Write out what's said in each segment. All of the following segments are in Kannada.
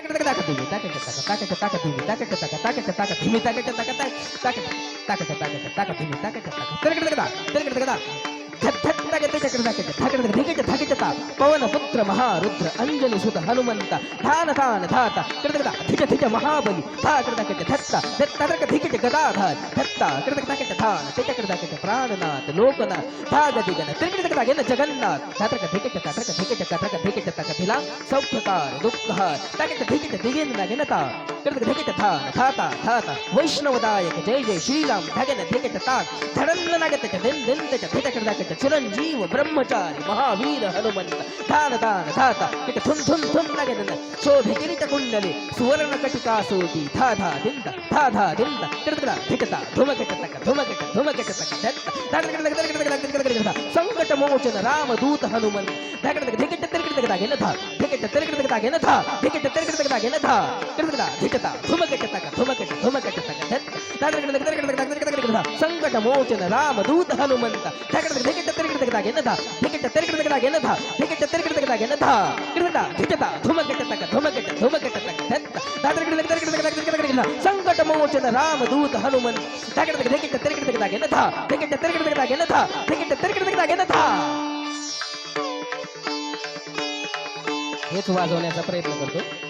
তাকে তাকে তাকে তাকে ಧಕಟತ ಪವನ ಪುತ್ರ ಮಹಾರುದ್ರ ಅಂಜಲಿ ಸುತ ಹನುಮಂತ ಧಾನ ಧಾನ ಧಾತ ಕೃತಕ ಧಿಜ ಧಿಜ ಮಹಾಬಲಿ ಧಾ ಕೃತಕ ಧತ್ತ ದತ್ತಕ ಧಿಕಟ ಗದಾಧಾರ ಧತ್ತ ಕೃತಕ ಧಕಟ ಧಾನ ತಿಜ ಕೃತಕ ಪ್ರಾಣನಾಥ ಲೋಕನಾಥ ಭಾಗ ದಿಗನ ತ್ರಿಕೃತಕ ಎನ್ನ ಜಗನ್ನಾಥ ಧತಕ ಧಿಕಟ ತಟಕ ಧಿಕಟ ಕಟಕ ಧಿಕಟ ತಕಟಿಲ ಸೌಖ್ಯಕಾರ ದುಃಖಹಾರ ತಕಟ ಧಿಕಟ ದಿಗೇಂದ್ರ ಗೆನತಾರ ಧಾತ ಧಾತ ವೈಷ್ಣವದಾಯಕ ಜಯ ಜಯ ಶ್ರೀರಾಮ್ ಧಗನ ಧಿಕ ತಾತ್ ಧಡನ್ನ ನಗತ ದಿನ್ ದಿನ್ ಧಿಕ ಕೃತಕ ಚಿರಂಜೀವ ಬ್ರಹ್ಮಚಾರಿ ಮಹಾವೀರ ಹನುಮಂತ ದಾನ ದಾನ ಧಾತ ಕಿಟ ಥುನ್ ಥುನ್ ಥುನ್ ನಗನ ಶೋಭೆ ಕಿರಿತ ಕುಂಡಲಿ ಸುವರ್ಣ ಕಟಿಕಾಸೂಟಿ ಧಾ ಧಾ ದಿಂದ ಧಾ ಧಾ ದಿಂದ ಕಿಡಕಡ ಧಿಕತ ಧುಮಕಟ ತಕ ಧುಮಕಟ ಧುಮಕಟ ತಕ ಧಡಕಡ ಧಡಕಡ ಧಡಕಡ ಧಡಕಡ ಸಂಕಟ ಮೋಚನ ರಾಮ ದೂತ ಹನುಮಂತ ಧಗಡ ಧಿಕಟ ತಿರುಗಿಟ ತಗದಾಗ ಎನ್ನ ಧಾ ಧಿಕಟ ತಿರುಗಿಟ ತಗದಾಗ ಎನ್ನ ಧಾ ಧಿಕಟ ತಿರುಗಿಟ ತಗದಾಗ ಎನ್ನ ಧಾ ಕಿಡಕಡ ಧುಮಕಟ ಧುಮಕಟ ತಕ ಧುಮಕಟ ಧುಮಕಟ ತಕ ಸಂಕಟ ಮೋಚನ ರಾಮ ದೂತ ಹನುಮಂತ ಧಿಕಟ ತೆರಗಿಡ ತೆಗೆದಾಗ ಎನ್ನದ ಧಿಕಟ ತೆರಗಿಡ ತೆಗೆದಾಗ ಎನ್ನದ ಧಿಕಟ ತೆರಗಿಡ ತೆಗೆದಾಗ ಎನ್ನದ ಗಿಡದ ಧಿಕಟ ಧುಮಕಟ ತಕ ಧುಮಕಟ ಧುಮಕಟ ತಕ ಸಂಕಟ ಮೋಚನ ರಾಮ ದೂತ ಹನುಮಂತ ಧಾಗಡ ಧಿಕಟ ತೆರಗಿಡ ತೆಗೆದಾಗ ಎನ್ನದ ಧಿಕಟ ತೆರಗಿಡ ತೆಗೆದಾಗ ಎನ್ನದ ಧಿಕಟ ತೆರಗಿಡ वाजवण्याचा प्रयत्न करतो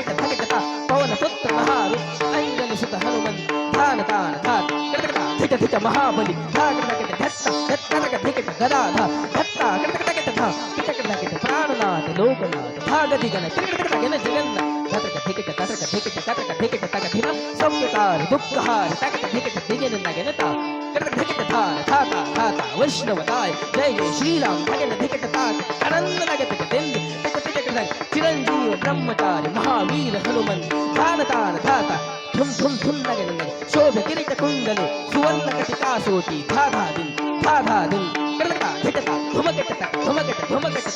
మహారు అంగని సుత హనుమని ధాన తాన ధాత కృతక ధిక ధిక మహాబలి ధా కృతక ధత్త ధత్తక ధిక గదాధ ధత్త కృతక ధక ధా కృతక ధక ప్రాణనాథ లోకనాథ భాగతి గణ కృతక గణ జగన్న ధతక ధిక ధతక ధిక ధతక ధిక ధక ధినం సంయుతారి దుఃఖహారి తకట ధిక ధిగిన నగనత కృతక ధిక ధాన ధాత ధాత వైష్ణవతాయ జయ జయ శ్రీరామ భగన ధిక ధాత కరన్న నగతక తెంది ரத்னக் சிரஞ்சீவ பிரம்மச்சாரி மகாவீர ஹனுமன் தானதான தாத்தா தும் தும் தும் நகனனை சோப கிரீட குண்டலு சுவர்ண கட்டிகா சோதி தாதாதின் தாதாதின் கிடதா கிடதா துமகட்டத துமகட்ட துமகட்ட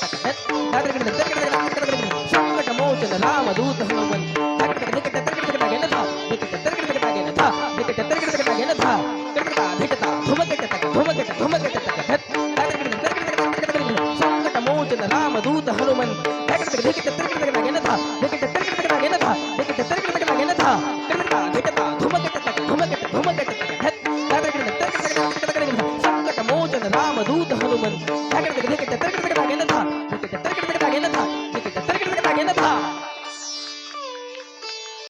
ராமதூத ஹனுமன் लेकिन टत्तर के मेरे मांगे था लेकिन टत्तर के मेरे मांगे था लेकिन टत्तर के मेरे मांगे था कर का घटता घुमा के टत्तर घुमा के घुमा के टत्तर हट कर कर टत्तर के मेरे मांगे था संकट मोचन राम दूत हनुमंत कर कर टत्तर